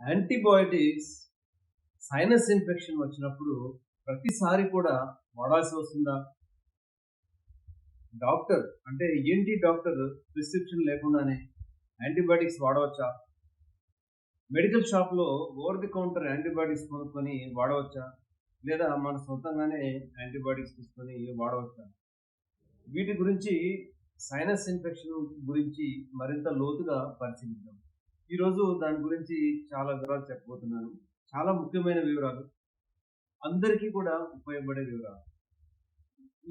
Antibiotics sinus infection వచ్చినప్పుడు ప్రతిసారి కూడా వాడాల్సి వస్తుందా? డాక్టర్ అంటే ఏంటి డాక్టర్ ప్రిస్క్రిప్షన్ లేకుండానే? యాంటీబయాటిక్స్ వాడవచ్చా? మెడికల్ షాప్లో ఓవర్ ది కౌంటర్ యాంటీబయాటిక్స్ కొనుక్కొని వాడవచ్చా? లేదా మన సొంతంగానే యాంటీబయాటిక్స్ తీసుకొని వాడవచ్చా? వీటి గురించి సైనస్ ఇన్ఫెక్షన్ గురించి మరింత లోతుగా పరిశీలిద్దాం. ఈరోజు దాని గురించి చాలా వివరాలు చెప్పబోతున్నాను. చాలా ముఖ్యమైన వివరాలు. అందరికీ కూడా ఉపయోగపడే వివరాలు.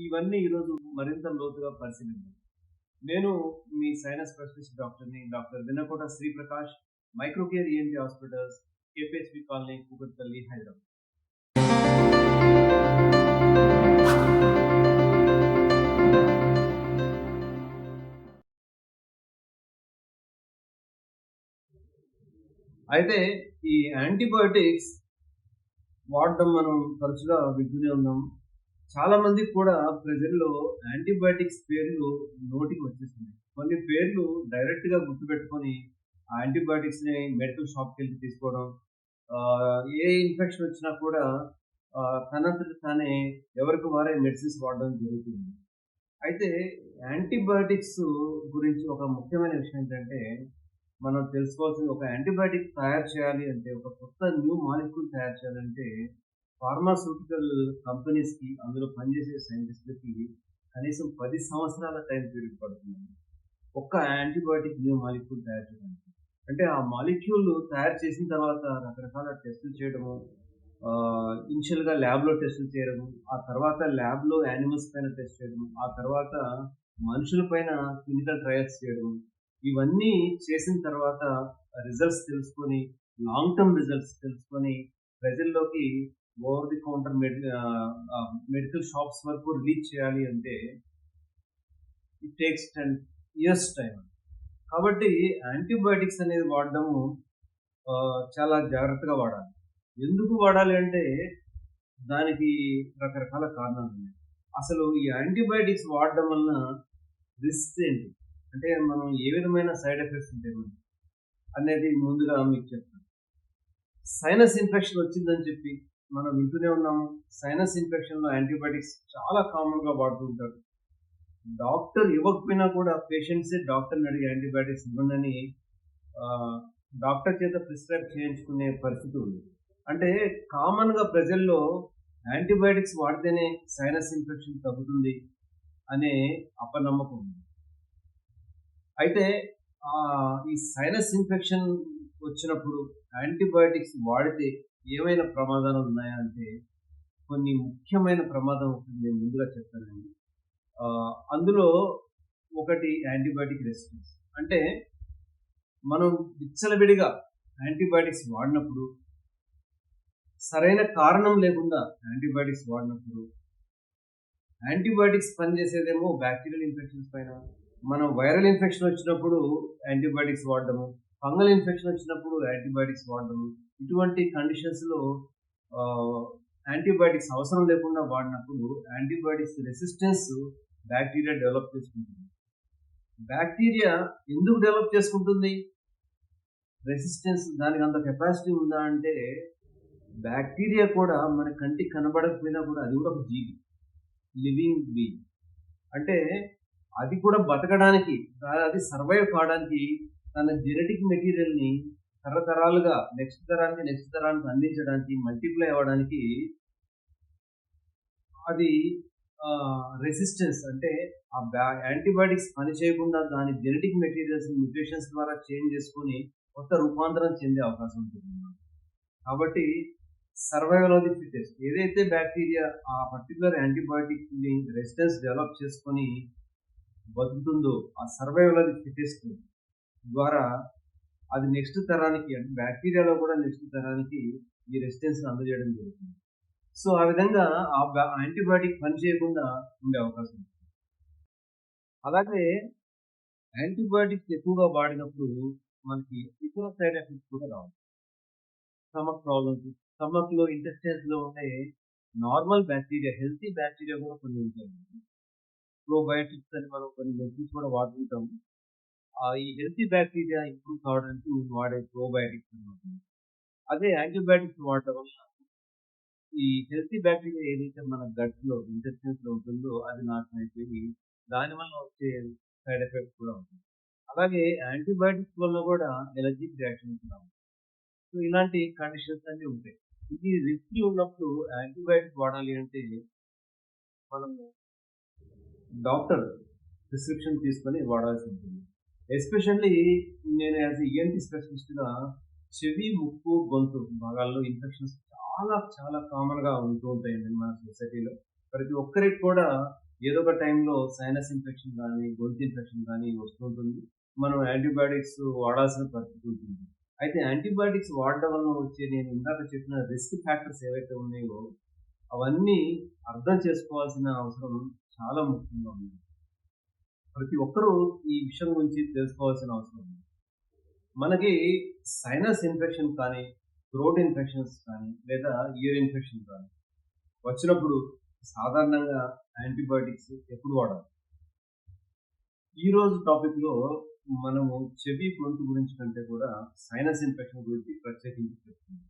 ఇవన్నీ ఈరోజు మరింత లోతుగా పరిశీలిద్దాం. నేను మీ సైనస్ స్పెషలిస్ట్ డాక్టర్ని doctor Vinakota Sriprakash Microcare ENT hospitals KPHP colony Kukatpally Hyderabad. అయితే ఈ యాంటీబయోటిక్స్ వాడడం మనం తరచుగా వింటూనే ఉన్నాం. చాలామందికి కూడా ప్రజల్లో యాంటీబయాటిక్స్ పేర్లు నోటికి వచ్చేస్తున్నాయి. కొన్ని పేర్లు డైరెక్ట్గా గుర్తుపెట్టుకొని ఆ యాంటీబయాటిక్స్ని మెడికల్ షాప్కి వెళ్ళి తీసుకోవడం ఏ ఇన్ఫెక్షన్ వచ్చినా కూడా తనంతట తానే ఎవరికి వారే మెడిసిన్స్ వాడడం జరుగుతుంది. అయితే యాంటీబయాటిక్స్ గురించి ఒక ముఖ్యమైన విషయం ఏంటంటే మనం తెలుసుకోవాల్సింది ఒక యాంటీబయాటిక్ తయారు చేయాలి అంటే ఒక కొత్త న్యూ మాలిక్యూల్ తయారు చేయాలంటే ఫార్మాస్యూటికల్ కంపెనీస్కి అందులో పనిచేసే సైంటిస్టులకి కనీసం పది సంవత్సరాల టైం పీరియడ్ పడుతుంది. ఒక్క యాంటీబయాటిక్ న్యూ మాలిక్యూల్ తయారు చేయడానికి. అంటే ఆ మాలిక్యూల్ తయారు చేసిన తర్వాత రకరకాల టెస్టులు చేయడము ఇనిషియల్గా ల్యాబ్లో టెస్టులు చేయడము ఆ తర్వాత ల్యాబ్లో యానిమల్స్ పైన టెస్ట్ చేయడము ఆ తర్వాత మనుషుల పైన క్లినికల్ ట్రయల్స్ చేయడము ఇవన్నీ చేసిన తర్వాత రిజల్ట్స్ తెలుసుకొని లాంగ్ టర్మ్ రిజల్ట్స్ తెలుసుకొని ప్రజల్లోకి over the counter medical shops వరకు రీచ్ చేయాలి అంటే it takes ten years time కాబట్టి యాంటీబయాటిక్స్ అనేది వాడడము చాలా జాగ్రత్తగా వాడాలి. ఎందుకు వాడాలి అంటే దానికి రకరకాల కారణాలు ఉన్నాయి అసలు ఈ యాంటీబయాటిక్స్ వాడడం వలన రిస్క్ ఏంటి? అంటే మనం ఏ విధమైన సైడ్ ఎఫెక్ట్స్ ఉంటాయి మనకి? అనేది ముందుగా మీకు చెప్తాను. సైనస్ ఇన్ఫెక్షన్ వచ్చిందని చెప్పి మనం వింటూనే ఉన్నాము. సైనస్ ఇన్ఫెక్షన్లో యాంటీబయాటిక్స్ చాలా కామన్గా వాడుతుంటారు డాక్టర్ ఇవ్వకపోయినా కూడా పేషెంట్సే డాక్టర్ని అడిగి యాంటీబయాటిక్స్ ఇవ్వండి అని డాక్టర్ చేత ప్రిస్క్రైబ్ చేయించుకునే పరిస్థితి ఉంది. అంటే కామన్గా ప్రజల్లో యాంటీబయాటిక్స్ వాడితేనే సైనస్ ఇన్ఫెక్షన్ తగ్గుతుంది అనే అపనమ్మకం ఉంది. అయితే ఈ సైనస్ ఇన్ఫెక్షన్ వచ్చినప్పుడు యాంటీబయాటిక్స్ వాడితే ఏమైనా ప్రమాదాలు ఉన్నాయా అంటే కొన్ని ముఖ్యమైన ప్రమాదం నేను ముందుగా చెప్తానండి అందులో ఒకటి యాంటీబయాటిక్ రెసిస్టెన్స్. అంటే మనం విచ్చలవిడిగా యాంటీబయాటిక్స్ వాడినప్పుడు సరైన కారణం లేకుండా యాంటీబయాటిక్స్ వాడినప్పుడు యాంటీబయాటిక్స్ పనిచేసేదేమో బ్యాక్టీరియల్ ఇన్ఫెక్షన్స్ పైన మనం వైరల్ ఇన్ఫెక్షన్ వచ్చినప్పుడు యాంటీబయాటిక్స్ వాడడము ఫంగల్ ఇన్ఫెక్షన్ వచ్చినప్పుడు యాంటీబయాటిక్స్ వాడడము ఇటువంటి కండిషన్స్లో యాంటీబయాటిక్స్ అవసరం లేకుండా వాడినప్పుడు యాంటీబయాటిక్స్ రెసిస్టెన్స్ బ్యాక్టీరియా డెవలప్ చేసుకుంటుంది. బ్యాక్టీరియా ఎందుకు డెవలప్ చేసుకుంటుంది? రెసిస్టెన్స్ దానికి అంత కెపాసిటీ ఉందా అంటే బ్యాక్టీరియా కూడా మన కంటికి కనబడకపోయినా కూడా అది కూడా ఒక జీవి లివింగ్ బీ అంటే అది కూడా బతకడానికి అది సర్వైవ్ కావడానికి తన జెనెటిక్ మెటీరియల్ని తరతరాలుగా నెక్స్ట్ తరానికి నెక్స్ట్ తరానికి అందించడానికి మల్టిప్లై అవ్వడానికి అది రెసిస్టెన్స్ అంటే ఆ బ్యా యాంటీబయాటిక్స్ పనిచేయకుండా దాని జెనెటిక్ మెటీరియల్స్ మ్యూటేషన్స్ ద్వారా చేంజ్ చేసుకొని కొత్త రూపాంతరం చెందే అవకాశం ఉంటుంది కాబట్టి సర్వైవల్ ఆఫ్ ది ఫిటెస్ట్ ఏదైతే బ్యాక్టీరియా ఆ పర్టికులర్ యాంటీబయాటిక్ని రెసిస్టెన్స్ డెవలప్ చేసుకొని బతుకుతుందో ఆ సర్వైవల్ అది ఫిటెస్ట్ ద్వారా అది నెక్స్ట్ తరానికి అంటే బ్యాక్టీరియాలో కూడా నెక్స్ట్ తరానికి ఈ రెసిస్టెన్స్ అందజేయడం జరుగుతుంది. సో ఆ విధంగా ఆ యాంటీబయాటిక్ పని చేయకుండా ఉండే అవకాశం ఉంది. అలాగే యాంటీబయాటిక్స్ ఎక్కువగా వాడినప్పుడు మనకి ఇతర సైడ్ ఎఫెక్ట్స్ కూడా రావు. స్టమక్ ప్రాబ్లమ్స్ స్టమక్లో లో ఉండే నార్మల్ బ్యాక్టీరియా హెల్తీ బ్యాక్టీరియా కూడా కొన్ని ఉంటాయి. ప్రోబయోటిక్స్ అని మనం కొన్ని మెడిసిన్స్ కూడా వాడుతుంటాం ఆ ఈ హెల్తీ బ్యాక్టీరియా ఇంప్రూవ్ కావడానికి వాడే ప్రోబయోటిక్స్ అనమాట అదే యాంటీబయాటిక్స్ వాడటం వల్ల ఈ హెల్తీ బ్యాక్టీరియా ఏదైతే మన గట్‌లో, ఇంటెస్టైన్స్‌లో ఉంటుందో అది నాశనం అయిపోయి, దానివల్ల వచ్చే సైడ్ ఎఫెక్ట్స్ కూడా ఉంటుంది అలాగే యాంటీబయాటిక్స్ వల్ల కూడా ఎలర్జిక్ రియాక్షన్స్ సో, ఇలాంటి కండిషన్స్ అన్నీ ఉంటాయి. ఇది రిస్క్ ఉన్నప్పుడు యాంటీబయాటిక్ వాడాలి అంటే మనము డాక్టర్ ప్రిస్క్రిప్షన్ తీసుకొని వాడాల్సి ఉంటుంది. ఎస్పెషల్లీ నేను యాస్ ఈఎన్‌టీ స్పెషలిస్ట్‌గా చెవి, ముక్కు, గొంతు భాగాల్లో ఇన్ఫెక్షన్స్ చాలా చాలా కామన్‌గా ఉంటూ ఉంటాయండి మన సొసైటీలో. ప్రతి ఒక్కరికి కూడా ఏదో ఒక టైంలో సైనస్ ఇన్ఫెక్షన్ కానీ గొంతు ఇన్ఫెక్షన్ కానీ వస్తూ ఉంటుంది. మనం యాంటీబయాటిక్స్ వాడాల్సిన పరిస్థితి ఉంటుంది. అయితే యాంటీబయాటిక్స్ వాడడం వల్ల వచ్చే నేను ఇందాక చెప్పిన రిస్క్ ఫ్యాక్టర్స్ ఏవైతే ఉన్నాయో, అవన్నీ అర్థం చేసుకోవాల్సిన అవసరం చాలా ముఖ్యంగా ఉంది. ప్రతి ఒక్కరూ ఈ విషయం గురించి తెలుసుకోవాల్సిన అవసరం ఉంది. మనకి సైనస్ ఇన్ఫెక్షన్ కానీ, థ్రోట్ ఇన్ఫెక్షన్స్ కానీ, లేదా ఇయర్ ఇన్ఫెక్షన్ కానీ వచ్చినప్పుడు సాధారణంగా యాంటీబయాటిక్స్ ఎప్పుడు వాడాలి? ఈరోజు టాపిక్‌లో మనము చెవి, గొంతు గురించి కంటే కూడా సైనస్ ఇన్ఫెక్షన్ గురించి ప్రత్యేకించి చెప్తుంది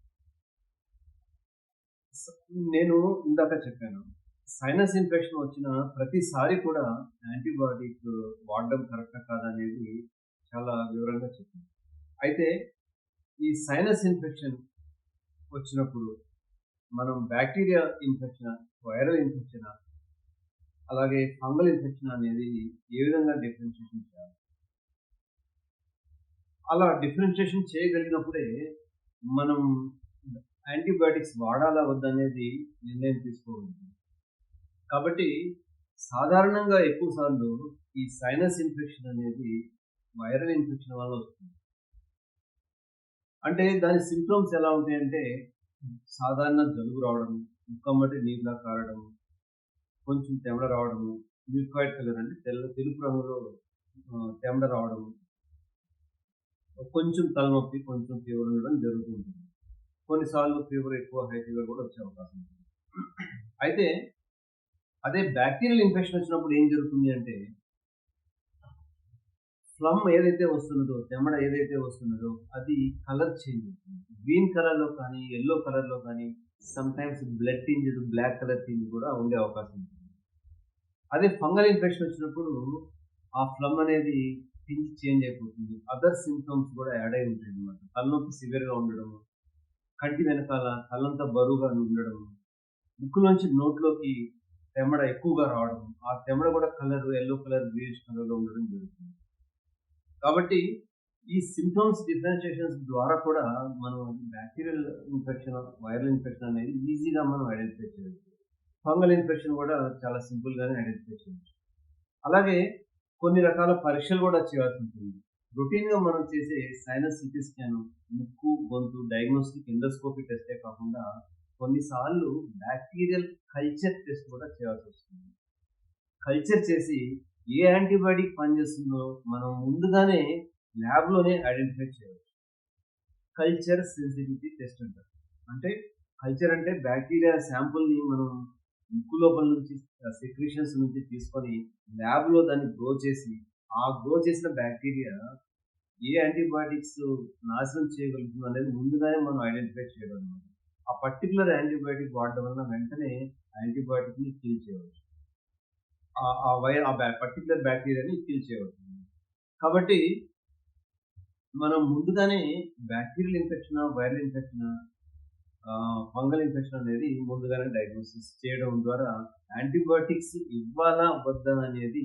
నేను ఇందాక చెప్పాను. సైనస్ ఇన్ఫెక్షన్ వచ్చిన ప్రతిసారి కూడా యాంటీబయాటిక్ వాడడం కరెక్టా కాదనేది అనేది చాలా వివరంగా చెప్పాను. అయితే ఈ సైనస్ ఇన్ఫెక్షన్ వచ్చినప్పుడు మనం బ్యాక్టీరియా ఇన్ఫెక్షన్ వైరల్ ఇన్ఫెక్షన్ అలాగే ఫంగల్ ఇన్ఫెక్షన్ అనేది ఏ విధంగా డిఫరెన్షియేషన్ చేయాలి? అలా డిఫరెన్షియేషన్ చేయగలిగినప్పుడే మనం యాంటీబయాటిక్స్ వాడాలా? వద్దనేది నిర్ణయం తీసుకోగలుగుతాం. కాబట్టి సాధారణంగా ఎక్కువ సార్లు ఈ సైనస్ ఇన్ఫెక్షన్ అనేది వైరల్ ఇన్ఫెక్షన్ వల్ల వస్తుంది. అంటే దాని సింప్టమ్స్ ఎలా ఉంటాయంటే సాధారణ జలుబు రావడం, ముక్కమ్మటి నీళ్ళ కారడం, కొంచెం తెమడ రావడము, మిల్క్ వైట్ కలర్ అంటే తెల్ల తెలుపు రంగులో తెమడ రావడం రావడము. కొంచెం తలనొప్పి, కొంచెం తీవ్రం ఉండడం జరుగుతుంది కొన్నిసార్లు ఫీవర్ ఎక్కువ హై ఫీవర్ కూడా వచ్చే అవకాశం ఉంటుంది. అయితే అదే బ్యాక్టీరియల్ ఇన్ఫెక్షన్ వచ్చినప్పుడు ఏం జరుగుతుంది అంటే ఫ్లమ్ ఏదైతే వస్తున్నదో, తెమడ ఏదైతే వస్తున్నదో అది కలర్ చేంజ్ అవుతుంది. గ్రీన్ కలర్‌లో కానీ, ఎల్లో కలర్‌లో కానీ sometimes blood tinge black colour tinge కూడా ఉండే అవకాశం ఉంటుంది. అదే ఫంగల్ ఇన్ఫెక్షన్ వచ్చినప్పుడు ఆ ఫ్లమ్ అనేది టింజ్ చేంజ్ అయిపోతుంది. అదర్ సింటమ్స్ కూడా యాడ్ అయి ఉంటాయన్నమాట. తలనొప్పి సివియర్‌గా ఉండడము, కంటి వెనకాల కళ్ళంతా బరువుగా ఉండడం ముక్కులోంచి నోట్లోకి తెమ్మడ ఎక్కువగా రావడం, ఆ తెమ్మడ కూడా కలర్ ఎల్లో కలర్, గ్రీష్ కలర్‌లో ఉండడం జరుగుతుంది. కాబట్టి ఈ సిమ్టమ్స్ డిఫరెన్షియేషన్స్ ద్వారా కూడా మనం బ్యాక్టీరియల్ ఇన్ఫెక్షన్, వైరల్ ఇన్ఫెక్షన్ అనేది ఈజీగా మనం ఐడెంటిఫై చేయవచ్చు ఫంగల్ ఇన్ఫెక్షన్ కూడా చాలా సింపుల్‌గానే ఐడెంటిఫై చేయవచ్చు అలాగే కొన్ని రకాల పరీక్షలు కూడా చేయాల్సి ఉంటుంది. రొటీన్‌గా మనం చేసే సైనస్ సిటీ స్కాన్, ముక్కు, గొంతు డయాగ్నోస్టిక్ ఎండోస్కోపీ టెస్టే కాకుండా కొన్నిసార్లు బ్యాక్టీరియల్ కల్చర్ టెస్ట్ కూడా చేయాల్సి వస్తుంది కల్చర్ చేసి ఏ యాంటీబయాటిక్ పనిచేస్తుందో మనం ముందుగానే ల్యాబ్‌లోనే ఐడెంటిఫై చేయవచ్చు. కల్చర్ సెన్సిటివిటీ టెస్ట్ అంటారు. అంటే కల్చర్ అంటే బ్యాక్టీరియా శాంపుల్‌ని మనం ముక్కు లోపల నుంచి ఆహ్, సెక్రీషన్స్ నుంచి తీసుకొని ల్యాబ్‌లో దాన్ని గ్రో చేసి, ఆ గ్రో చేసిన బ్యాక్టీరియా ఏ యాంటీబయాటిక్స్ నాశనం చేయగలుగుతుందో అనేది ముందుగానే మనం ఐడెంటిఫై చేయడం అనమాట ఆ పర్టిక్యులర్ యాంటీబయాటిక్ వాడడం వలన వెంటనే యాంటీబయాటిక్‌ని కిల్ చేయవచ్చు. ఆ ఆ వై ఆ బ్యా పర్టిక్యులర్ బ్యాక్టీరియాని కిల్ చేయవచ్చు. కాబట్టి మనం ముందుగానే bacterial infection viral infection fungal infection అనేది ముందుగానే డయాగ్నోసిస్ చేయడం ద్వారా యాంటీబయాటిక్స్ ఇవ్వాలా? వద్దా? అనేది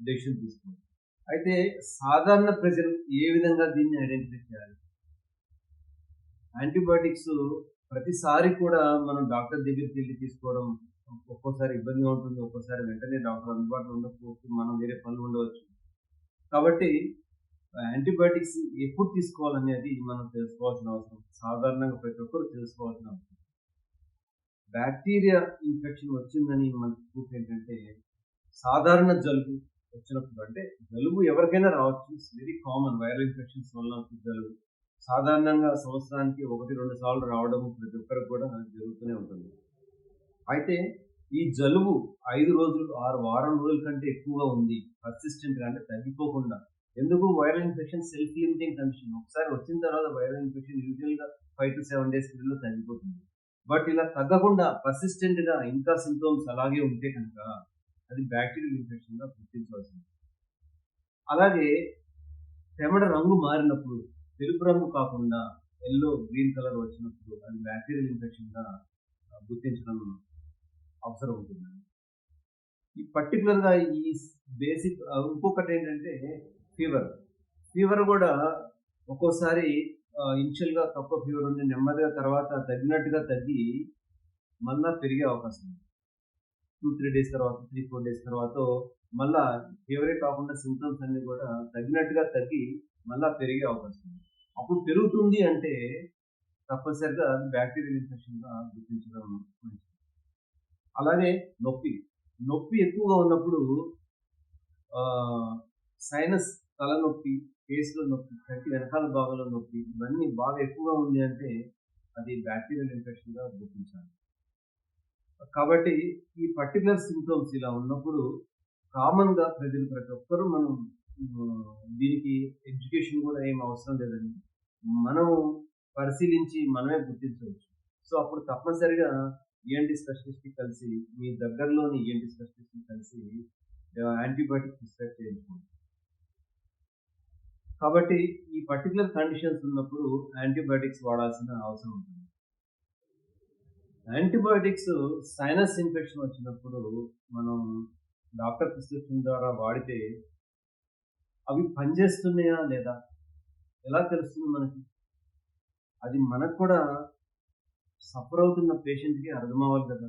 డెసిషన్ తీసుకోవాలి. అయితే సాధారణ ప్రజలు ఏ విధంగా దీన్ని ఐడెంటిఫై చేయాలి? యాంటీబయాటిక్స్ ప్రతిసారి కూడా మనం డాక్టర్ దగ్గరికి వెళ్ళి తీసుకోవడం ఒక్కోసారి ఇబ్బందిగా ఉంటుంది. ఒక్కోసారి వెంటనే డాక్టర్ అందుబాటులో ఉండకపోవచ్చు. మనం వేరే పనులు ఉండవచ్చు. కాబట్టి యాంటీబయాటిక్స్ ఎప్పుడు తీసుకోవాలనేది మనం తెలుసుకోవాల్సిన అవసరం సాధారణంగా ప్రతి ఒక్కరు తెలుసుకోవాల్సిన అవసరం. బ్యాక్టీరియా ఇన్ఫెక్షన్ వచ్చిందని మనకు ప్రూఫ్ ఏంటంటే సాధారణ జలుబు వచ్చినప్పుడు అంటే జలుబు ఎవరికైనా రావచ్చు. It's very common viral infections వల్ల జలుబు. సాధారణంగా సంవత్సరానికి 1, 2 సార్లు రావడం ప్రతి ఒక్కరికి కూడా జరుగుతూనే ఉంటుంది. అయితే ఈ జలుబు ఐదు రోజులు, ఆరు వారం రోజుల కంటే ఎక్కువగా ఉంది. పర్సిస్టెంట్‌గా అంటే తగ్గిపోకుండా ఎందుకు viral infection self limiting condition ఒకసారి వచ్చిన తర్వాత వైరల్ ఇన్ఫెక్షన్ యూజువల్గా ఫైవ్ టు సెవెన్ డేస్ పీరియడ్లో తగ్గిపోతుంది బట్ ఇలా తగ్గకుండా పర్సిస్టెంట్గా ఇంకా సింటమ్స్ అలాగే ఉంటే కనుక అది బ్యాక్టీరియల్ ఇన్ఫెక్షన్గా గుర్తించవలసింది. అలాగే చెమట రంగు మారినప్పుడు తెలుపు రంగు కాకుండా ఎల్లో గ్రీన్ కలర్ వచ్చినప్పుడు అది బ్యాక్టీరియల్ ఇన్ఫెక్షన్గా గుర్తించడం అవసరం ఉంటుంది. ఈ పర్టికులర్గా ఈ బేసిక్ ఇంకొకటి ఏంటంటే ఫీవర్ ఫీవర్ కూడా ఒక్కోసారి ఇనిషియల్గా తక్కువ ఫీవర్ ఉండి నెమ్మదిగా తర్వాత తగ్గినట్టుగా తగ్గి మళ్ళా పెరిగే అవకాశం ఉంది. టూ త్రీ డేస్ తర్వాత త్రీ ఫోర్ డేస్ తర్వాత మళ్ళా ఫీవరే కాకుండా సింటమ్స్ అన్ని కూడా తగ్గినట్టుగా తగ్గి మళ్ళా పెరిగే అవకాశం ఉంది. అప్పుడు పెరుగుతుంది అంటే తప్పనిసరిగా బ్యాక్టీరియల్ ఇన్ఫెక్షన్గా గుర్తించడం మంచిది. అలాగే నొప్పి. నొప్పి ఎక్కువగా ఉన్నప్పుడు సైనస్ తలనొప్పి ఫేస్లో నొప్పి కంటి వెనకాల భాగంలో నొప్పి ఇవన్నీ బాగా ఎక్కువగా ఉంది అంటే అది బ్యాక్టీరియల్ ఇన్ఫెక్షన్గా గుర్తించాలి. కాబట్టి ఈ పర్టికులర్ సింటమ్స్ ఇలా ఉన్నప్పుడు కామన్గా ప్రజలు ప్రతి ఒక్కరూ మనం దీనికి ఎడ్యుకేషన్ కూడా ఏం అవసరం లేదండి. మనము పరిశీలించి మనమే గుర్తించవచ్చు. సో అప్పుడు తప్పనిసరిగా ఈఎన్టీ స్పెషలిస్ట్కి కలిసి మీ దగ్గరలోని ఈఎన్టీ స్పెషలిస్ట్కి కలిసి యాంటీబయాటిక్ ప్రిస్క్రైబ్ చేయించుకోండి. కాబట్టి ఈ పర్టికులర్ కండిషన్స్ ఉన్నప్పుడు యాంటీబయాటిక్స్ వాడాల్సిన అవసరం ఉంటుంది. యాంటీబయాటిక్స్ సైనస్ ఇన్ఫెక్షన్ వచ్చినప్పుడు మనం డాక్టర్ ప్రిస్క్రిప్షన్ ద్వారా వాడితే అవి పనిచేస్తున్నాయా లేదా? ఎలా తెలుస్తుంది మనకి? అది మనకు కూడా సఫర్ అవుతున్న పేషెంట్కి అర్థం అవ్వాలి కదా.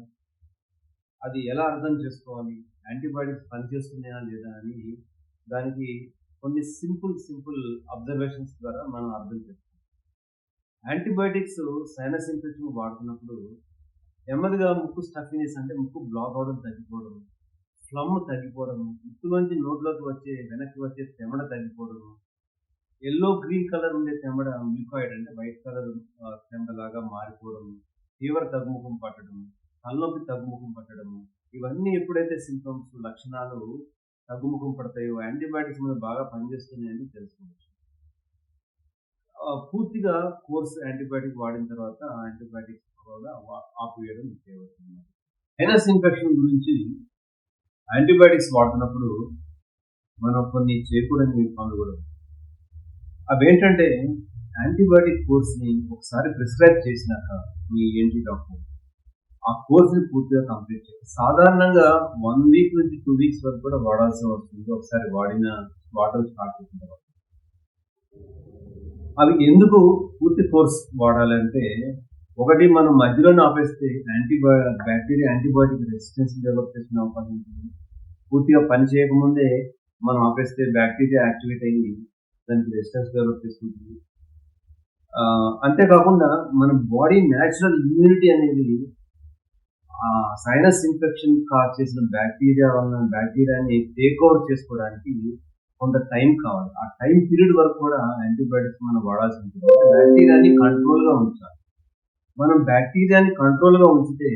అది ఎలా అర్థం చేసుకోవాలి? యాంటీబయాటిక్స్ పనిచేస్తున్నాయా లేదా అని దానికి కొన్ని సింపుల్ సింపుల్ అబ్జర్వేషన్స్ ద్వారా మనం అర్థం చేసుకోవాలి. యాంటీబయాటిక్స్ సైనస్ ఇన్ఫెక్షన్ వాడుతున్నప్పుడు నెమ్మదిగా ముక్కు స్టఫినెస్ అంటే ముక్కు బ్లాక్ అవడం తగ్గిపోవడం ఫ్లమ్ తగ్గిపోవడం ముక్కులోంచి నోట్లోకి వచ్చే వెనక్కి వచ్చే తెమడ తగ్గిపోవడం ఎల్లో గ్రీన్ కలర్ ఉండే తెమడ మిల్కాయిడ్ అంటే వైట్ కలర్ తెమడలాగా మారిపోవడం ఫీవర్ తగ్గుముఖం పట్టడం తలనొప్పి తగ్గుముఖం పట్టడం ఇవన్నీ ఎప్పుడైతే సింటమ్స్ లక్షణాలు తగ్గుముఖం పడతాయో యాంటీబయాటిక్స్ మీద బాగా పనిచేస్తున్నాయని తెలుసుకోవచ్చు. పూర్తిగా కోర్స్ యాంటీబయాటిక్ వాడిన తర్వాత యాంటీబయాటిక్స్ కూడా ఆపివేయడం చేయవచ్చు హెనస్ ఇన్ఫెక్షన్ గురించి యాంటీబయాటిక్స్ వాడుతున్నప్పుడు మనం కొన్ని చేయకూడని పనులు కూడా ఉన్నాయి. అవేంటంటే యాంటీబయాటిక్ కోర్స్ని ఒకసారి ప్రిస్క్రైబ్ చేసినాక మీ ఏంటి డాక్టర్ ఆ కోర్స్ని పూర్తిగా కంప్లీట్ చేయాలి. సాధారణంగా వన్ వీక్ నుంచి టూ వీక్స్ వరకు కూడా వాడాల్సి వస్తుంది ఒకసారి వాడిన వాటర్ స్టార్ట్ చేసిన తర్వాత. అవి ఎందుకు పూర్తి కోర్స్ వాడాలంటే ఒకటి మనం మధ్యలోనే ఆపేస్తే యాంటీబయో బ్యాక్టీరియా యాంటీబయాటిక్ రెసిస్టెన్స్ డెవలప్ చేసిన అవకాశం ఉంటుంది. పూర్తిగా పని చేయకముందే మనం ఆపేస్తే బ్యాక్టీరియా యాక్టివేట్ అయ్యి దానికి రెసిస్టెన్స్ డెవలప్ చేసుకుంటుంది అంతేకాకుండా మన బాడీ న్యాచురల్ ఇమ్యూనిటీ అనేది ఆ సైనస్ ఇన్ఫెక్షన్ కాజ్ చేసిన బ్యాక్టీరియా వలన బ్యాక్టీరియాని టేక్ ఓవర్ చేసుకోవడానికి కొంత టైం కావాలి. ఆ టైం పీరియడ్ వరకు కూడా యాంటీబయాటిక్స్ మనం వాడాల్సి ఉంటుంది. బ్యాక్టీరియాని కంట్రోల్గా ఉంచాలి. మనం బ్యాక్టీరియాని కంట్రోల్గా ఉంచితే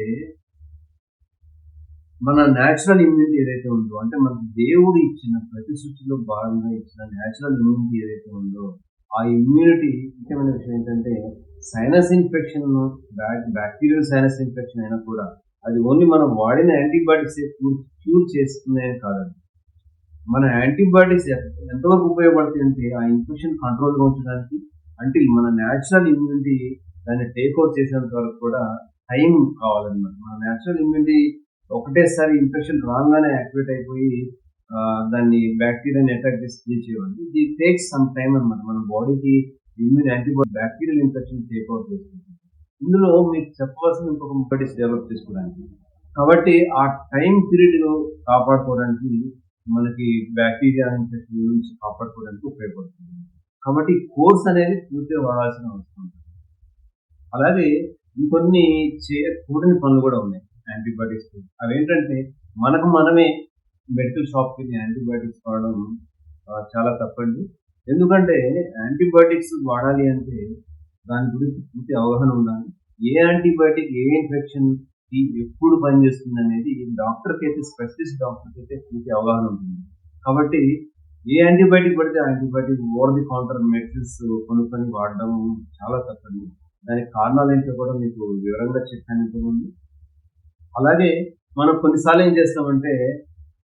మన న్యాచురల్ ఇమ్యూనిటీ ఏదైతే ఉందో అంటే మనకు దేవుడు ఇచ్చిన ప్రతి సృష్టిలో భాగంగా ఇచ్చిన న్యాచురల్ ఇమ్యూనిటీ ఏదైతే ఉందో ఆ ఇమ్యూనిటీ ముఖ్యమైన విషయం ఏంటంటే sinus infection bacterial sinus infection అయినా కూడా అది ఓన్లీ మనం వాడిన యాంటీబయాటిక్స్ క్యూర్ చేస్తున్నాయని కాదండి. మన యాంటీబయాటిక్స్ ఎంతవరకు ఉపయోగపడుతాయి అంటే ఆ ఇన్ఫెక్షన్ కంట్రోల్గా ఉంచడానికి అంటే మన న్యాచురల్ ఇమ్యూనిటీ దాన్ని టేక్ ఓవర్ చేసేంత వరకు కూడా టైం కావాలన్నమాట. మన న్యాచురల్ ఇమ్యూనిటీ ఒకటేసారి ఇన్ఫెక్షన్ రాగానే యాక్టివేట్ అయిపోయి దాన్ని బ్యాక్టీరియాని అటాక్ చేసి క్లీన్ చేయాలి ఇది టేక్స్ సమ్ టైం అన్నమాట. మన బాడీకి immune antibody bacterial infection take over చేస్తుంది. ఇందులో మీకు చెప్పవలసిన ఇంకొక ముప్పటిస్ డెవలప్ చేసుకోవడానికి. కాబట్టి ఆ టైం పీరియడ్లో కాపాడుకోవడానికి మనకి బ్యాక్టీరియా ఇన్ఫెక్షన్ నుంచి కాపాడుకోవడానికి ఉపయోగపడుతుంది. కాబట్టి కోర్స్ అనేది పూర్తిగా వాడాల్సిన అవసరం అలాగే ఇంకొన్ని చేయకూడని పనులు కూడా ఉన్నాయి. యాంటీబయాటిక్స్ అవేంటంటే మనకు మనమే మెడికల్ షాప్కి యాంటీబయాటిక్స్ వాడడం చాలా తప్పండి. ఎందుకంటే యాంటీబయాటిక్స్ వాడాలి అంటే దాని గురించి పూర్తి అవగాహన ఉండాలి. ఏ యాంటీబయాటిక్ ఏ ఇన్ఫెక్షన్ ఎప్పుడు పనిచేస్తుంది అనేది డాక్టర్కి అయితే స్పెషలిస్ట్ డాక్టర్కి అయితే పూర్తి అవగాహన ఉంటుంది. కాబట్టి ఏ యాంటీబయాటిక్ పడితే antibiotic over the counter medicines కొనుక్కొని వాడడం చాలా తప్పండి. దానికి కారణాలు ఏంటో కూడా మీకు వివరంగా చెప్పాను ఇంతకుముందు. అలాగే మనం కొన్నిసార్లు ఏం చేస్తామంటే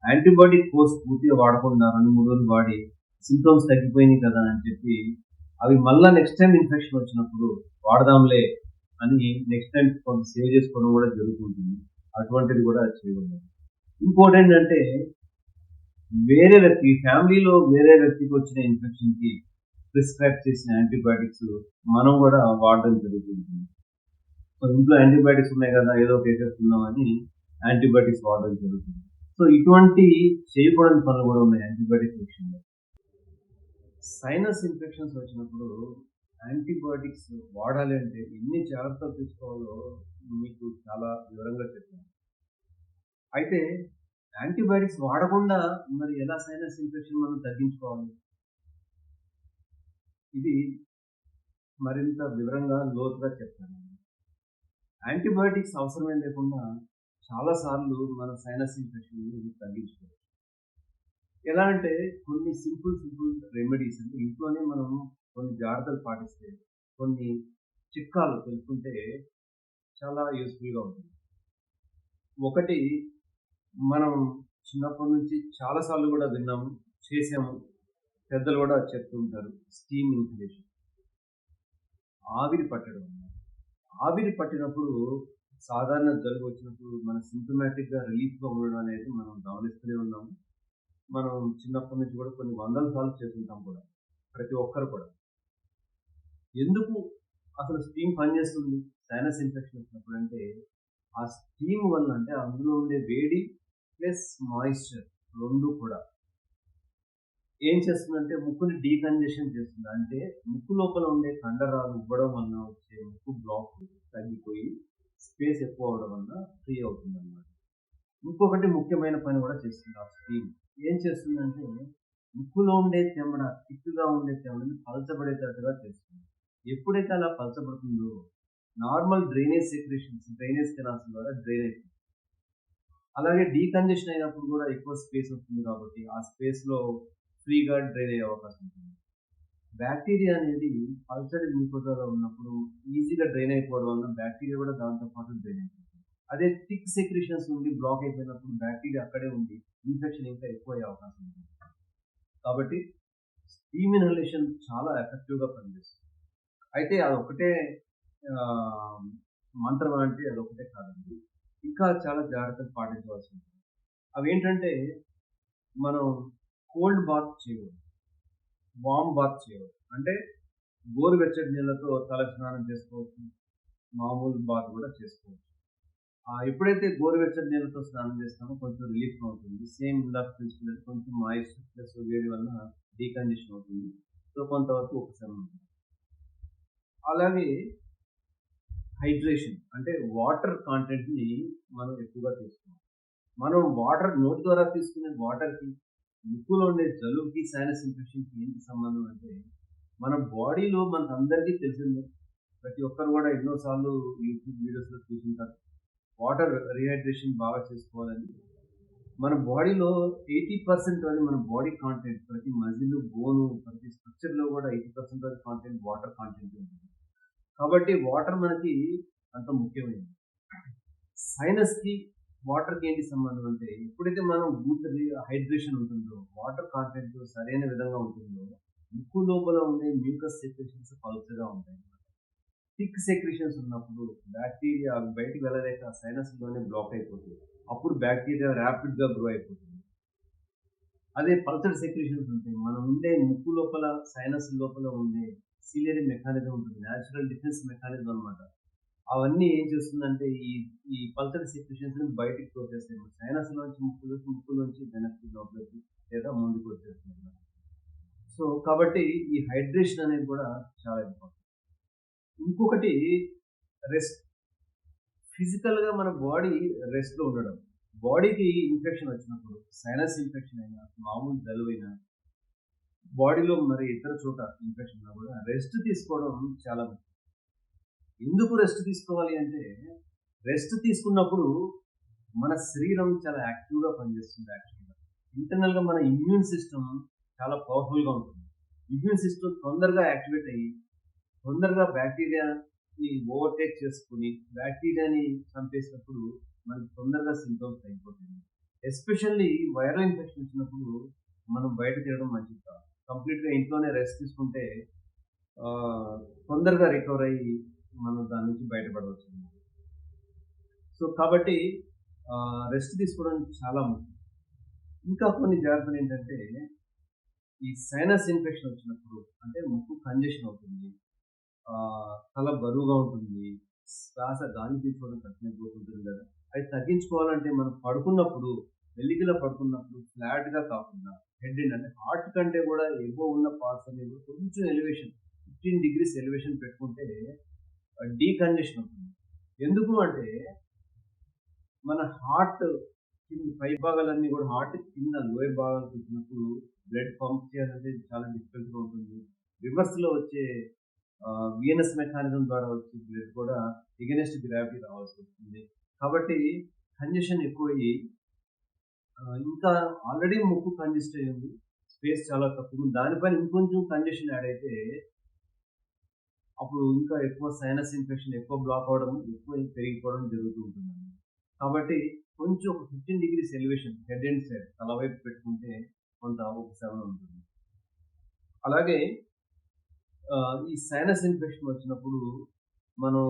యాంటీబయాటిక్ కోర్స్ పూర్తిగా వాడకుండా రెండు మూడు రోజులు వాడి సింటమ్స్ తగ్గిపోయినాయి కదా అని చెప్పి అవి మళ్ళీ నెక్స్ట్ టైం ఇన్ఫెక్షన్ వచ్చినప్పుడు వాడదాంలే అని నెక్స్ట్ టైం కొంత సేవ్ చేసుకోవడం కూడా జరుగుతుంటుంది అటువంటిది కూడా చేయకూడదు. ఇంకోటి ఏంటంటే వేరే వ్యక్తి ఫ్యామిలీలో వేరే వ్యక్తికి వచ్చిన ఇన్ఫెక్షన్కి ప్రిస్క్రైబ్ చేసిన యాంటీబయాటిక్స్ మనం కూడా వాడడం జరుగుతుంది. సో ఇంట్లో యాంటీబయాటిక్స్ ఉన్నాయి కదా ఏదో ఒక వేసేస్తున్నామని యాంటీబయాటిక్స్ వాడడం జరుగుతుంది. సో ఇటువంటి చేయకూడని పనులు కూడా ఉన్నాయి యాంటీబయాటిక్స్ విషయంలో సైనస్ ఇన్ఫెక్షన్స్ వచ్చినప్పుడు యాంటీబయాటిక్స్ వాడాలి అంటే ఎన్ని జాగ్రత్తలు తీసుకోవాలో మీకు చాలా వివరంగా చెప్పాను. అయితే యాంటీబయాటిక్స్ వాడకుండా మరి ఎలా సైనస్ ఇన్ఫెక్షన్ మనం తగ్గించుకోవాలి? ఇది మరింత వివరంగా లోతుగా చెప్తాను. యాంటీబయాటిక్స్ అవసరమే లేకుండా చాలాసార్లు మన సైనస్ ఇన్ఫెక్షన్ తగ్గించుకోవచ్చు. ఎలా అంటే కొన్ని సింపుల్ సింపుల్ రెమెడీస్ అంటే ఇంట్లోనే మనం కొన్ని జాగ్రత్తలు పాటిస్తే కొన్ని చిట్కాలు తెలుసుకుంటే చాలా యూస్ఫుల్గా ఉంటుంది. ఒకటి మనం చిన్నప్పటి నుంచి చాలాసార్లు కూడా విన్నాము చేసాము. పెద్దలు కూడా చెప్తుంటారు స్టీమ్ ఇన్హలేషన్ ఆవిరి పట్టడం ఆవిరి పట్టినప్పుడు సాధారణ జలుబు వచ్చినప్పుడు మన సింటమాటిక్గా రిలీఫ్గా ఉండడం అనేది మనం గమనిస్తూనే ఉన్నాము. మనం చిన్నప్పటి నుంచి కూడా కొన్ని వందల సార్లు చేస్తుంటాం కూడా ప్రతి ఒక్కరు కూడా. ఎందుకు అసలు స్టీమ్ పనిచేస్తుంది? సైనస్ ఇన్ఫెక్షన్ వచ్చినప్పుడు అంటే ఆ స్టీమ్ వల్ల అంటే అందులో ఉండే వేడి ప్లస్ మాయిశ్చర్ రెండు కూడా. ఏం చేస్తుందంటే ముక్కుని డీకంజెషన్ చేస్తుంది. అంటే ముక్కు లోపల ఉండే కండరాలు ఉబ్బడం వలన వచ్చే ముక్కు బ్లాక్ తగ్గిపోయి స్పేస్ ఎక్కువ అవడం వల్ల ఫ్రీ అవుతుంది అన్నమాట ఇంకొకటి ముఖ్యమైన పని కూడా చేస్తుంది ఆ స్టీమ్ ఏం చేస్తుందంటే ముక్కులో ఉండే చెమడ తిక్కుగా ఉండే చెమడని పలచబడేటట్టుగా చేస్తుంది. ఎప్పుడైతే అలా పలచబడుతుందో normal drainage secretions drainage canals ద్వారా డ్రైన్ అవుతుంది అలాగే డీకంజెషన్ అయినప్పుడు కూడా ఎక్కువ స్పేస్ వస్తుంది కాబట్టి ఆ స్పేస్లో ఫ్రీగా డ్రైన్ అయ్యే అవకాశం ఉంటుంది. బ్యాక్టీరియా అనేది పల్చర్ గ్లూకోజాలో ఉన్నప్పుడు ఈజీగా డ్రైన్ అయిపోవడం వల్ల బ్యాక్టీరియా కూడా దాంతో పాటు డ్రైన్ అయిపోతుంది. అదే థిక్ సెక్రిషన్స్ ఉండి బ్లాక్ అయిపోయినప్పుడు బ్యాక్టీరియా అక్కడే ఉండి ఇన్ఫెక్షన్ ఇంకా ఎక్కువ అయ్యే అవకాశం ఉంటుంది. కాబట్టి స్టీమ్ ఇన్హలేషన్ చాలా ఎఫెక్టివ్గా పనిచేస్తుంది. అయితే అదొకటే మంత్రం అంటే అదొకటే కాదండి. ఇంకా చాలా జాగ్రత్తలు పాటించవలసి ఉంటుంది. అవి ఏంటంటే మనం కోల్డ్ బాత్ చేయకూడదు వామ్ బాత్ చేయకూడదు అంటే గోరువెచ్చటి నీళ్ళతో తల స్నానం చేసుకోవచ్చు. మామూలు బాత్ కూడా చేసుకోవచ్చు. ఎప్పుడైతే గోరువెచ్చటి నీళ్ళతో స్నానం చేస్తామో కొంచెం రిలీఫ్ అవుతుంది సేమ్ ఇందాక తీసుకున్నట్టు కొంచెం మాయిస్ ప్లస్ వేడి వల్ల డీకండిషన్ అవుతుంది. సో కొంతవరకు ఉపశమనం ఉంటుంది. అలాగే హైడ్రేషన్ అంటే వాటర్ కాంటెంట్ని మనం ఎక్కువగా తీసుకోవాలి. మనం వాటర్ నోటి ద్వారా తీసుకునే వాటర్కి ముక్కులో ఉండే జలుబుకి సైనస్ ఇన్ఫెక్షన్కి ఏంటి సంబంధం అంటే మన బాడీలో మనకు అందరికీ తెలిసిందే. ప్రతి ఒక్కరు కూడా ఎన్నోసార్లు యూట్యూబ్ వీడియోస్లో చూసుంటారు. వాటర్ రీహైడ్రేషన్ బాగా చేసుకోవాలని. మన బాడీలో ఎయిటీ పర్సెంట్ అది మన బాడీ కాంటెంట్ ప్రతి మజిల్ బోను ప్రతి స్ట్రక్చర్లో కూడా ఎయిటీ పర్సెంట్ అది కాంటెంట్ వాటర్ కాంటెంట్ ఉంటుంది. కాబట్టి వాటర్ మనకి అంత ముఖ్యమైనది. సైనస్కి వాటర్కి ఏంటి సంబంధం అంటే ఎప్పుడైతే మనం బూత్ హైడ్రేషన్ ఉంటుందో వాటర్ కాంటెంట్ సరైన విధంగా ఉంటుందో ముక్కు లోపల ఉండే మ్యూకస్ సెక్రేషన్స్ పలుచగా ఉంటాయి. థిక్ సెక్రేషన్స్ ఉన్నప్పుడు బ్యాక్టీరియా బయటికి వెళ్ళలేక సైనస్లోనే బ్లాక్ అయిపోతుంది. అప్పుడు బ్యాక్టీరియా ర్యాపిడ్గా గ్రో అయిపోతుంది. అదే పల్చర్ సెక్రేషన్స్ ఉంటాయి. మనం ఉండే ముక్కు లోపల సైనస్ లోపల ఉండే సీలియరీ మెకానిజం ఉంటుంది. న్యాచురల్ డిఫెన్స్ మెకానిజం అనమాట అవన్నీ ఏం చేస్తుందంటే ఈ ఈ పల్చర్ సిచ్యువేషన్స్ బయటకు తోచేస్తాయి సైనస్ నుంచి ముక్కులోకి ముక్కులోంచి వెనక్కి లోపలికి లేదా ముందుకు వచ్చేస్తుంది సో కాబట్టి ఈ హైడ్రేషన్ అనేది కూడా చాలా ఇంపార్టెంట్ ఇంకొకటి రెస్ట్ ఫిజికల్గా మన బాడీ రెస్ట్లో ఉండడం. బాడీకి ఇన్ఫెక్షన్ వచ్చినప్పుడు సైనస్ ఇన్ఫెక్షన్ అయినా మామూలు జలుబైనా బాడీలో మరి ఇతర చోట ఇన్ఫెక్షన్ ఉన్నా కూడా రెస్ట్ తీసుకోవడం చాలా ముఖ్యం. ఎందుకు రెస్ట్ తీసుకోవాలి అంటే రెస్ట్ తీసుకున్నప్పుడు మన శరీరం చాలా యాక్టివ్గా పనిచేస్తుంది యాక్చువల్గా ఇంటర్నల్గా మన ఇమ్యూన్ సిస్టమ్ చాలా పవర్ఫుల్‌గా ఉంటుంది. ఇమ్యూన్ సిస్టమ్ తొందరగా యాక్టివేట్ అయ్యి, తొందరగా బ్యాక్టీరియాని ఓవర్‌టేక్ చేసుకొని, బ్యాక్టీరియాని చంపేసినప్పుడు మనకి తొందరగా సింటమ్స్ అయిపోతుంది ఎస్పెషల్లీ వైరల్ ఇన్ఫెక్షన్ వచ్చినప్పుడు మనం బయట తిరగడం మంచిది కాదు. కంప్లీట్‌గా ఇంట్లోనే రెస్ట్ తీసుకుంటే తొందరగా రికవర్ అయ్యి మనం దాని నుంచి బయటపడవచ్చు. సో, కాబట్టి రెస్ట్ తీసుకోవడం చాలా ముఖ్యం. ఇంకా కొన్ని జాగ్రత్తలు ఏంటంటే ఈ సైనస్ ఇన్ఫెక్షన్ వచ్చినప్పుడు అంటే ముక్కు కంజెషన్ అవుతుంది. తల బరువుగా ఉంటుంది. శ్వాస గాలి తీసుకోవడం తగ్గిపోతుంటుంది కదా! అది తగ్గించుకోవాలంటే మనం పడుకున్నప్పుడు, వెలిగిన పడుకున్నప్పుడు ఫ్లాట్‌గా కాకుండా హెడ్ ఎండ్ అంటే హార్ట్ కంటే కూడా ఎబోవ్ ఉన్న పార్ట్స్ అనేవి కొంచెం ఎలివేషన్ 15 డిగ్రీస్ ఎలివేషన్ పెట్టుకుంటే డీకండిషన్ అవుతుంది. ఎందుకు అంటే మన హార్ట్ కింద పై భాగాలన్నీ కూడా హార్ట్ కింద లోయ భాగాలకు వచ్చినప్పుడు బ్లడ్ పంప్ చేయాలంటే చాలా డిఫికల్ట్‌గా ఉంటుంది. రివర్స్‌లో వచ్చే ఆహ్, వీనస్ మెకానిజం ద్వారా వచ్చే బ్లడ్ కూడా ఎగనెస్ట్ గ్రావిటీ రావాల్సి వస్తుంది. కాబట్టి కంజెషన్ ఎక్కువయ్యి ఇంకా ఆల్రెడీ ముక్కు కంజెస్ట్ అయ్యింది స్పేస్ చాలా తక్కువ దానిపైన ఇంకొంచెం కంజెషన్ యాడ్ అయితే అప్పుడు ఇంకా ఎక్కువ సైనస్ ఇన్ఫెక్షన్ ఎక్కువ బ్లాక్ అవ్వడం, ఎక్కువ పెరిగిపోవడం జరుగుతూ ఉంటుంది కాబట్టి కొంచెం ఒక 15 degrees elevation head end side తలవైపు పెట్టుకుంటే కొంత ఉపశమనం ఉంటుంది. అలాగే ఈ సైనస్ ఇన్ఫెక్షన్ వచ్చినప్పుడు మనం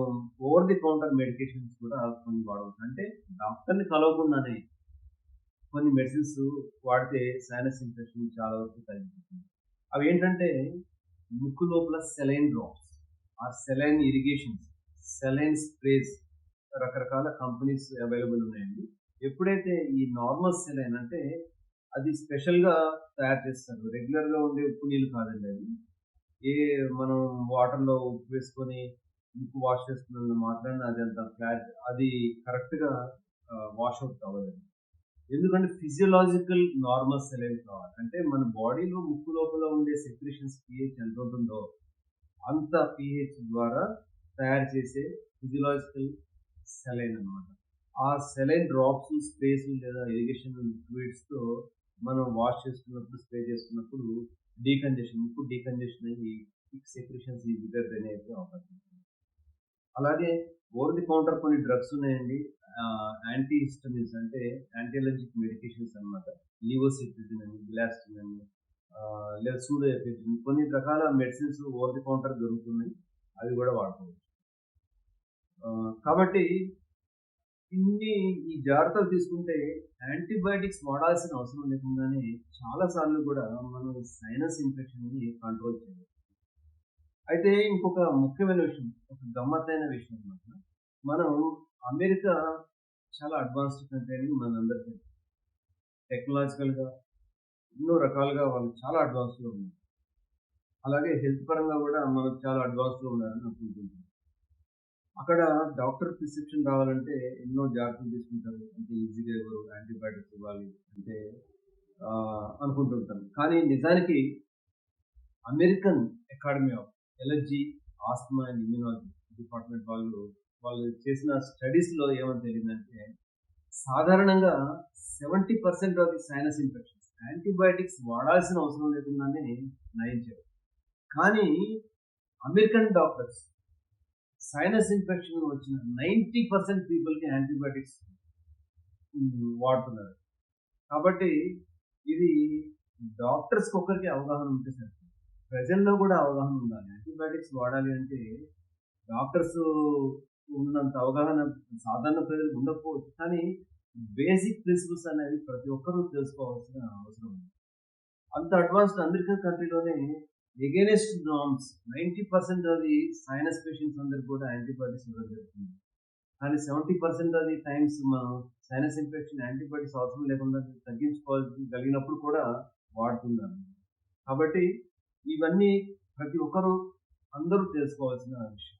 ఓవర్ ది కౌంటర్ మెడికేషన్స్ కూడా కొన్ని వాడవచ్చు. అంటే డాక్టర్‌ని కలవకుండానే కొన్ని మెడిసిన్స్ వాడితే సైనస్ ఇన్ఫెక్షన్ చాలా వరకు తగ్గిపోతుంది. అవి ఏంటంటే ముక్కు లోపల saline drops, or saline irrigations, saline sprays రకరకాల కంపెనీస్ అవైలబుల్ ఉన్నాయండి. ఎప్పుడైతే ఈ నార్మల్ సెలైన్ అంటే అది స్పెషల్‌గా తయారు చేస్తారు. రెగ్యులర్‌గా ఉండే ఉప్పు నీళ్ళు కాదండి అది. ఏ మనం వాటర్‌లో ఉప్పు వేసుకొని ఉప్పు వాష్ చేసుకున్న మాత్రాన్ని అది అంత క్లారిటీ అది కరెక్ట్‌గా వాష్ అవుట్ అవ్వదండి. ఎందుకంటే ఫిజియోలాజికల్ నార్మల్ సెలైన్ కావాలి. అంటే మన బాడీలో ముక్కు లోపల ఉండే సెక్రీషన్స్ పీహెచ్ ఎంత ఉంటుందో అంత పిహెచ్ ద్వారా తయారు చేసే ఫిజియలాజికల్ సెలైన్ అన్నమాట. ఆ సెలైన్ డ్రాప్స్, స్ప్రేస్ లేదా ఇరిగేషన్ లిక్విడ్స్‌తో మనం వాష్ చేసుకున్నప్పుడు, స్ప్రే చేసుకున్నప్పుడు డీకంజెషన్ ముక్కు డీకంజెషన్ అయ్యి థిక్ ఈజీగా డ్రైన్ అయిపోయే అవకాశం అలాగే ఓవర్ ది కౌంటర్ కొన్ని డ్రగ్స్ ఉన్నాయండి. యాంటీ హిస్టమిన్స్ అంటే యాంటీ అలర్జిక్ మెడికేషన్స్ అనమాట లివోసిట్రిజిన్ అని, గ్లాస్టిన్ అని లేదా లేదా సూడోఎఫిడ్రిన్ కొన్ని రకాల మెడిసిన్స్ ఓవర్ ది కౌంటర్ దొరుకుతున్నాయి. అవి కూడా వాడుకోవచ్చు. కాబట్టి ఇన్ని ఈ జాగ్రత్తలు తీసుకుంటే యాంటీబయాటిక్స్ వాడాల్సిన అవసరం లేకుండానే చాలాసార్లు కూడా మనం సైనస్ ఇన్ఫెక్షన్‌ని కంట్రోల్ చేయవచ్చు. అయితే ఇంకొక ముఖ్యమైన విషయం, ఒక గమ్మత్తైన విషయం అన్నమాట. మనం అమెరికా చాలా అడ్వాన్స్డ్ కంట్రీ అని మనందరికీ టెక్నాలజికల్గా ఎన్నో రకాలుగా వాళ్ళు చాలా అడ్వాన్స్‌లో ఉన్నారు. అలాగే హెల్త్ పరంగా కూడా మనకు చాలా అడ్వాన్స్‌లో ఉన్నారని అనుకుంటున్నాను. అక్కడ డాక్టర్ ప్రిస్క్రిప్షన్ రావాలంటే ఎన్నో జాగ్రత్తలు తీసుకుంటారు. అంటే ఈజీగా ఎవరు యాంటీబయాటిక్స్ ఇవ్వాలి అంటే అనుకుంటుంటారు. కానీ నిజానికి American academy of allergy, asthma and immunology department వాళ్ళు, వాళ్ళు చేసిన స్టడీస్‌లో ఏమని తెలియదంటే సాధారణంగా 70% of the sinus infection antibiotics వాడాల్సిన అవసరం లేకుండానే నయం చేయవచ్చు. కానీ అమెరికన్ డాక్టర్స్ సైనస్ ఇన్ఫెక్షన్ వచ్చిన 90% పీపుల్‌కి యాంటీబయాటిక్స్ వాడుతున్నారు. కాబట్టి ఇది డాక్టర్స్‌కి ఒక్కరికి అవగాహన ఉంటే సరిపోదు. ప్రజల్లో కూడా అవగాహన ఉండాలి. యాంటీబయాటిక్స్ వాడాలి అంటే డాక్టర్స్ ఉన్నంత అవగాహన సాధారణ ప్రజలకు ఉండకపోవచ్చు. కానీ బేసిక్ ప్రిన్సిపల్స్ అనేవి ప్రతి ఒక్కరూ తెలుసుకోవాల్సిన అవసరం ఉంది. అంత అడ్వాన్స్డ్ అమెరికన్ కంట్రీలోనే ఎగెనెస్ట్ నామ్స్ నైంటీ పర్సెంట్ అది సైనస్ పేషెంట్స్ అందరికి కూడా యాంటీబయాటిక్స్ ఇవ్వడం జరుగుతుంది. కానీ సెవెంటీ పర్సెంట్ అది టైమ్స్ మనం సైనస్ ఇన్ఫెక్షన్ యాంటీబయాటిక్స్ అవసరం లేకుండా తగ్గించుకోవాల్సి కలిగినప్పుడు కూడా వాడుతున్నారు. కాబట్టి ఇవన్నీ ప్రతి ఒక్కరూ అందరూ తెలుసుకోవాల్సిన విషయం.